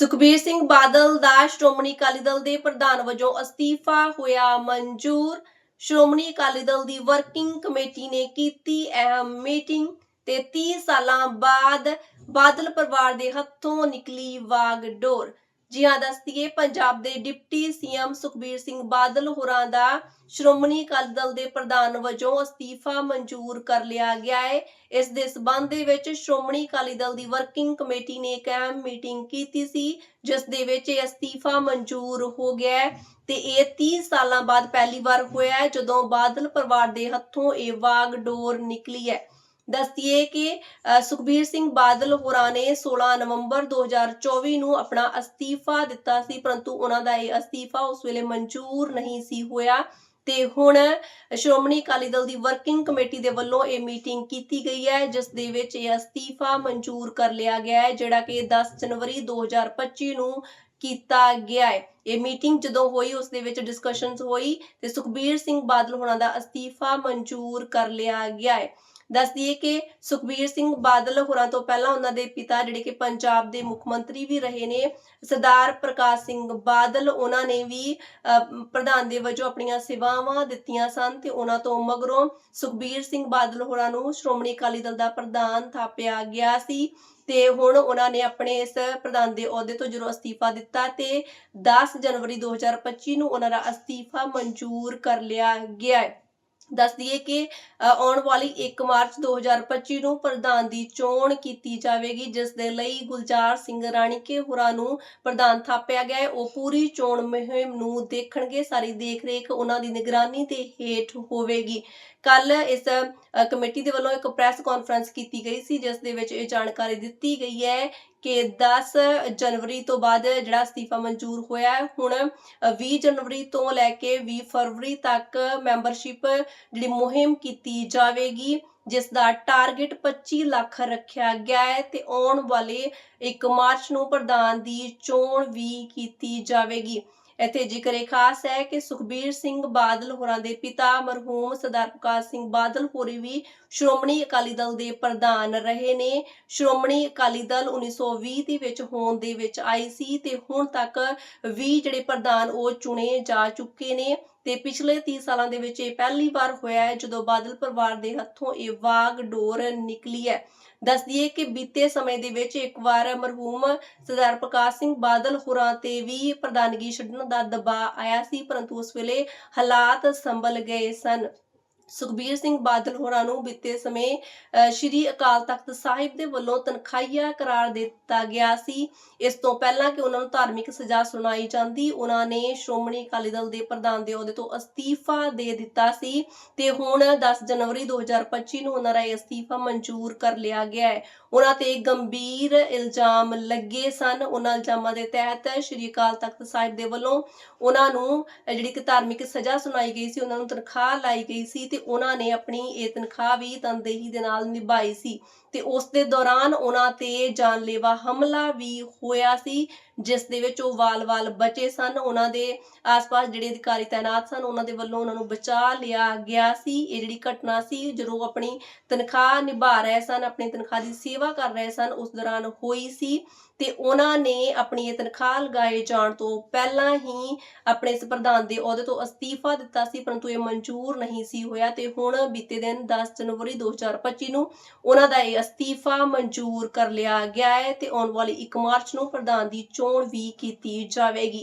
ਸੁਖਬੀਰ ਸਿੰਘ ਬਾਦਲ ਦਾ ਸ਼੍ਰੋਮਣੀ ਅਕਾਲੀ ਦਲ ਦੇ ਪ੍ਰਧਾਨ ਵਜੋਂ ਅਸਤੀਫਾ ਹੋਇਆ ਮਨਜ਼ੂਰ। ਸ਼੍ਰੋਮਣੀ ਅਕਾਲੀ ਦਲ ਦੀ ਵਰਕਿੰਗ ਕਮੇਟੀ ਨੇ ਕੀਤੀ ਅਹਿਮ ਮੀਟਿੰਗ ਤੇ 30 ਸਾਲਾਂ ਬਾਅਦ ਬਾਦਲ ਪਰਿਵਾਰ ਦੇ ਹੱਥੋਂ ਨਿਕਲੀ ਵਾਗਡੋਰ। ਜੀ ਹਾਂ ਦੱਸਦੀਏ, ਪੰਜਾਬ ਦੇ ਡਿਪਟੀ ਸੀਐਮ ਸੁਖਬੀਰ ਸਿੰਘ ਬਾਦਲ ਹੋਰਾਂ ਦਾ ਸ਼੍ਰੋਮਣੀ ਅਕਾਲੀ ਦਲ ਦੇ ਪ੍ਰਧਾਨ ਵਜੋਂ ਅਸਤੀਫਾ ਮਨਜ਼ੂਰ ਕਰ ਲਿਆ ਗਿਆ ਹੈ ਇਸ ਦੇ ਸਬੰਧ ਦੇ ਵਿੱਚ ਸ਼੍ਰੋਮਣੀ ਅਕਾਲੀ ਦਲ ਦੀ ਵਰਕਿੰਗ ਕਮੇਟੀ ਨੇ ਇੱਕ ਅਹਿਮ ਮੀਟਿੰਗ ਕੀਤੀ ਸੀ, ਜਿਸ ਦੇ ਵਿੱਚ ਇਹ ਅਸਤੀਫਾ ਮਨਜ਼ੂਰ ਹੋ ਗਿਆ ਤੇ ਇਹ 30 ਸਾਲਾਂ ਬਾਅਦ ਪਹਿਲੀ ਵਾਰ ਹੋਇਆ ਹੈ, ਜਦੋਂ ਬਾਦਲ ਪਰਿਵਾਰ ਦੇ ਹੱਥੋਂ ਇਹ ਵਾਗਡੋਰ ਨਿਕਲੀ ਹੈ। ਦੱਸਦੀਏ ਕਿ ਸੁਖਬੀਰ ਸਿੰਘ ਬਾਦਲ ਹੋਰਾਂ ਨੇ 16 ਨਵੰਬਰ 2024 ਨੂੰ ਆਪਣਾ ਅਸਤੀਫਾ ਦਿੱਤਾ ਸੀ, ਪਰੰਤੂ ਉਹਨਾਂ ਦਾ ਇਹ ਅਸਤੀਫਾ ਉਸ ਵੇਲੇ ਮਨਜ਼ੂਰ ਨਹੀਂ ਸੀ ਹੋਇਆ ਤੇ ਹੁਣ ਸ਼੍ਰੋਮਣੀ ਅਕਾਲੀ ਦਲ ਦੀ ਵਰਕਿੰਗ ਕਮੇਟੀ ਦੇ ਵੱਲੋਂ ਇਹ ਮੀਟਿੰਗ ਕੀਤੀ ਗਈ ਹੈ, ਜਿਸ ਦੇ ਵਿੱਚ ਇਹ ਅਸਤੀਫਾ ਮਨਜ਼ੂਰ ਕਰ ਲਿਆ ਗਿਆ ਹੈ, ਜਿਹੜਾ ਕਿ 10 ਜਨਵਰੀ 2025 ਨੂੰ ਕੀਤਾ ਗਿਆ ਹੈ। ਇਹ ਮੀਟਿੰਗ ਜਦੋਂ ਹੋਈ, ਉਸ ਦੇ ਵਿੱਚ ਡਿਸਕਸ਼ਨਸ ਹੋਈ ਤੇ ਸੁਖਬੀਰ ਸਿੰਘ ਬਾਦਲ ਹੋਣਾ ਦਾ ਅਸਤੀਫਾ ਮਨਜ਼ੂਰ ਕਰ ਲਿਆ ਗਿਆ ਹੈ। ਦੱਸ ਦਈਏ ਕਿ ਸੁਖਬੀਰ ਸਿੰਘ ਬਾਦਲ ਹੋਰਾਂ ਤੋਂ ਪਹਿਲਾਂ ਉਹਨਾਂ ਦੇ ਪਿਤਾ ਜਿਹੜੇ ਕਿ ਪੰਜਾਬ ਦੇ ਮੁੱਖ ਮੰਤਰੀ ਵੀ ਰਹੇ ਨੇ, ਸਰਦਾਰ ਪ੍ਰਕਾਸ਼ ਸਿੰਘ ਬਾਦਲ, ਉਹਨਾਂ ਨੇ ਵੀ ਪ੍ਰਧਾਨ ਦੇ ਵਜੋਂ ਆਪਣੀਆਂ ਸੇਵਾਵਾਂ ਦਿੱਤੀਆਂ ਸਨ ਤੇ ਉਹਨਾਂ ਤੋਂ ਮਗਰੋਂ ਸੁਖਬੀਰ ਸਿੰਘ ਬਾਦਲ ਹੋਰਾਂ ਨੂੰ ਸ਼੍ਰੋਮਣੀ ਅਕਾਲੀ ਦਲ ਦਾ ਪ੍ਰਧਾਨ ਥਾਪਿਆ ਗਿਆ ਸੀ। ਤੇ ਹੁਣ ਉਹਨਾਂ ਨੇ ਆਪਣੇ ਇਸ ਪ੍ਰਧਾਨ ਦੇ ਅਹੁਦੇ ਤੋਂ ਜਦੋਂ ਅਸਤੀਫਾ ਦਿੱਤਾ ਤੇ 10 ਜਨਵਰੀ 2025 ਨੂੰ ਉਹਨਾਂ ਦਾ ਅਸਤੀਫਾ ਮਨਜ਼ੂਰ ਕਰ ਲਿਆ ਗਿਆ ਹੈ। ਦੱਸ ਦਈਏ ਕਿ ਆਉਣ ਵਾਲੀ 1 ਮਾਰਚ 2025 ਨੂੰ ਪ੍ਰਧਾਨ ਦੀ ਚੋਣ ਕੀਤੀ ਜਾਵੇਗੀ, ਜਿਸ ਦੇ ਲਈ ਗੁਲਜ਼ਾਰ ਸਿੰਘ ਰਾਣੀਕੇ ਹੋਰਾਂ ਨੂੰ ਪ੍ਰਧਾਨ ਥਾਪਿਆ ਗਿਆ ਹੈ। ਉਹ ਪੂਰੀ ਚੋਣ ਮੁਹਿੰਮ ਨੂੰ ਦੇਖਣਗੇ, ਸਾਰੀ ਦੇਖਰੇਖ ਉਹਨਾਂ ਦੀ ਨਿਗਰਾਨੀ ਦੇ ਹੇਠ ਹੋਵੇਗੀ। ਕੱਲ ਇਸ ਕਮੇਟੀ ਦੇ ਵੱਲੋਂ ਇੱਕ ਪ੍ਰੈਸ ਕਾਨਫਰੰਸ ਕੀਤੀ ਗਈ ਸੀ, ਜਿਸ ਦੇ ਵਿੱਚ ਇਹ ਜਾਣਕਾਰੀ ਦਿੱਤੀ ਗਈ ਹੈ ਕਿ 10 ਜਨਵਰੀ ਤੋਂ ਬਾਅਦ ਜਿਹੜਾ ਅਸਤੀਫਾ ਮਨਜ਼ੂਰ ਹੋਇਆ ਹੈ, ਹੁਣ 20 ਜਨਵਰੀ ਤੋਂ ਲੈ ਕੇ 20 ਫਰਵਰੀ ਤੱਕ ਮੈਂਬਰਸ਼ਿਪ ਜਿਹੜੀ ਮੁਹਿੰਮ ਕੀਤੀ ਜਾਵੇਗੀ, ਜਿਸ ਦਾ ਟਾਰਗੇਟ 25 ਲੱਖ ਰੱਖਿਆ ਗਿਆ ਹੈ ਤੇ ਆਉਣ ਵਾਲੇ 1 ਮਾਰਚ ਨੂੰ ਪ੍ਰਧਾਨ ਦੀ ਚੋਣ ਵੀ ਕੀਤੀ ਜਾਵੇਗੀ। ਇੱਥੇ ਜ਼ਿਕਰ ਖਾਸ ਹੈ ਕਿ ਸੁਖਬੀਰ ਸਿੰਘ ਬਾਦਲ ਹੋਰਾਂ ਦੇ ਪਿਤਾ, ਮਰਹੂਮ ਸਰਦਾਰ ਪ੍ਰਕਾਸ਼ ਸਿੰਘ ਬਾਦਲ ਹੋਰੀ ਵੀ ਸ਼੍ਰੋਮਣੀ ਅਕਾਲੀ ਦਲ ਦੇ ਪ੍ਰਧਾਨ ਰਹੇ ਨੇ। ਸ਼੍ਰੋਮਣੀ ਅਕਾਲੀ ਦਲ 1920 ਦੇ ਵਿੱਚ ਹੋਣ ਦੇ ਵਿੱਚ ਆਈ ਸੀ ਤੇ ਹੁਣ ਤੱਕ 20 ਜਿਹੜੇ ਪ੍ਰਧਾਨ ਉਹ ਚੁਣੇ ਜਾ ਚੁੱਕੇ ਨੇ। ਤੇ ਪਿਛਲੇ 30 ਸਾਲਾਂ ਦੇ ਵਿੱਚ ਇਹ ਪਹਿਲੀ ਵਾਰ ਹੋਇਆ ਹੈ ਜਦੋਂ ਬਾਦਲ ਪਰਿਵਾਰ ਦੇ ਹੱਥੋਂ ਇਹ ਵਾਗ ਡੋਰ ਨਿਕਲੀ ਹੈ। ਦੱਸ ਦਈਏ ਕਿ ਬੀਤੇ ਸਮੇਂ ਦੇ ਵਿੱਚ ਇੱਕ ਵਾਰ ਮਰਹੂਮ ਸਰਦਾਰ ਪ੍ਰਕਾਸ਼ ਸਿੰਘ ਬਾਦਲ ਹੋਰਾਂ ਤੇ ਵੀ ਪ੍ਰਧਾਨਗੀ ਛੱਡਣ ਦਾ ਦਬਾਅ ਆਇਆ ਸੀ, ਪਰੰਤੂ ਉਸ ਵੇਲੇ ਹਾਲਾਤ ਸੰਭਲ ਗਏ ਸਨ। ਸੁਖਬੀਰ ਸਿੰਘ ਬਾਦਲ ਹੋਰਾਂ ਨੂੰ ਬੀਤੇ ਸਮੇਂ ਸ਼੍ਰੀ ਅਕਾਲ ਤਖਤ ਸਾਹਿਬ ਦੇ ਵੱਲੋਂ ਤਨਖਾਹੀਆ ਕਰਾਰ ਦਿੱਤਾ ਗਿਆ ਸੀ। ਇਸ ਤੋਂ ਪਹਿਲਾਂ ਕਿ ਉਹਨਾਂ ਨੂੰ ਧਾਰਮਿਕ ਸਜ਼ਾ ਸੁਣਾਈ ਜਾਂਦੀ, ਉਹਨਾਂ ਨੇ ਸ਼੍ਰੋਮਣੀ ਅਕਾਲੀ ਦਲ ਦੇ ਪ੍ਰਧਾਨ ਦੇ ਅਹੁਦੇ ਤੋਂ ਅਸਤੀਫਾ ਦੇ ਦਿੱਤਾ ਸੀ ਤੇ ਹੁਣ 10 ਜਨਵਰੀ 2025 ਨੂੰ ਉਹਨਾਂ ਦਾ ਇਹ ਅਸਤੀਫਾ ਮਨਜ਼ੂਰ ਕਰ ਲਿਆ ਗਿਆ ਹੈ। ਉਹਨਾਂ ਤੇ ਗੰਭੀਰ ਇਲਜ਼ਾਮ ਲੱਗੇ ਸਨ। ਉਹਨਾਂ ਇਲਜ਼ਾਮਾਂ ਦੇ ਤਹਿਤ ਸ਼੍ਰੀ ਅਕਾਲ ਤਖਤ ਸਾਹਿਬ ਦੇ ਵੱਲੋਂ ਉਹਨਾਂ ਨੂੰ ਜਿਹੜੀ ਕਿ ਧਾਰਮਿਕ ਸਜ਼ਾ ਸੁਣਾਈ ਗਈ ਸੀ, ਉਹਨਾਂ ਨੂੰ ਤਨਖਾਹ ਲਾਈ ਗਈ ਸੀ ਤੇ ਉਹਨਾਂ ਨੇ ਆਪਣੀ ਇਹ ਤਨਖਾਹ ਵੀ ਤਨਦੇਹੀ ਦੇ ਨਾਲ ਨਿਭਾਈ ਸੀ ਤੇ ਉਸ ਦੇ ਦੌਰਾਨ ਉਹਨਾਂ ਤੇ ਜਾਨਲੇਵਾ ਹਮਲਾ ਵੀ ਹੋਇਆ ਸੀ। ਜਿਸ ਦੇ ਵਿੱਚ ਉਹ ਵਾਲ-ਵਾਲ ਬਚੇ ਸਨ, ਉਹਨਾਂ ਦੇ ਆਸ-ਪਾਸ ਜਿਹੜੇ ਅਧਿਕਾਰੀ ਤਾਇਨਾਤ ਸਨ, ਉਹਨਾਂ ਦੇ ਵੱਲੋਂ ਉਹਨਾਂ ਨੂੰ ਬਚਾ ਲਿਆ ਗਿਆ ਸੀ। ਇਹ ਜਿਹੜੀ ਘਟਨਾ ਸੀ, ਜਦੋਂ ਆਪਣੀ ਤਨਖਾਹ ਨਿਭਾ ਰਹੇ ਸਨ, ਆਪਣੀ ਤਨਖਾਹ ਦੀ ਸੇਵਾ ਕਰ ਰਹੇ ਸਨ, ਉਸ ਦੌਰਾਨ ਹੋਈ ਸੀ ਤੇ ਉਹਨਾਂ ਨੇ ਆਪਣੀ ਇਹ ਤਨਖਾਹ ਲਗਾਏ ਜਾਣ ਤੋਂ ਪਹਿਲਾਂ ਹੀ ਆਪਣੇ ਇਸ ਪ੍ਰਧਾਨ ਦੇ ਅਹੁਦੇ ਤੋਂ ਅਸਤੀਫਾ ਦਿੱਤਾ ਸੀ, ਪਰੰਤੂ ਇਹ ਮਨਜ਼ੂਰ ਨਹੀਂ ਸੀ ਹੋਇਆ ਤੇ ਹੁਣ ਬੀਤੇ ਦਿਨ 10 ਜਨਵਰੀ 2025 ਨੂੰ ਉਹਨਾਂ ਦਾ ਇਹ ਅਸਤੀਫਾ ਮਨਜ਼ੂਰ ਕਰ ਲਿਆ ਗਿਆ ਹੈ ਤੇ ਆਉਣ ਵਾਲੀ 1 ਮਾਰਚ ਨੂੰ ਪ੍ਰਧਾਨ ਦੀ ਚੋਣ ਵੀ ਕੀਤੀ ਜਾਵੇਗੀ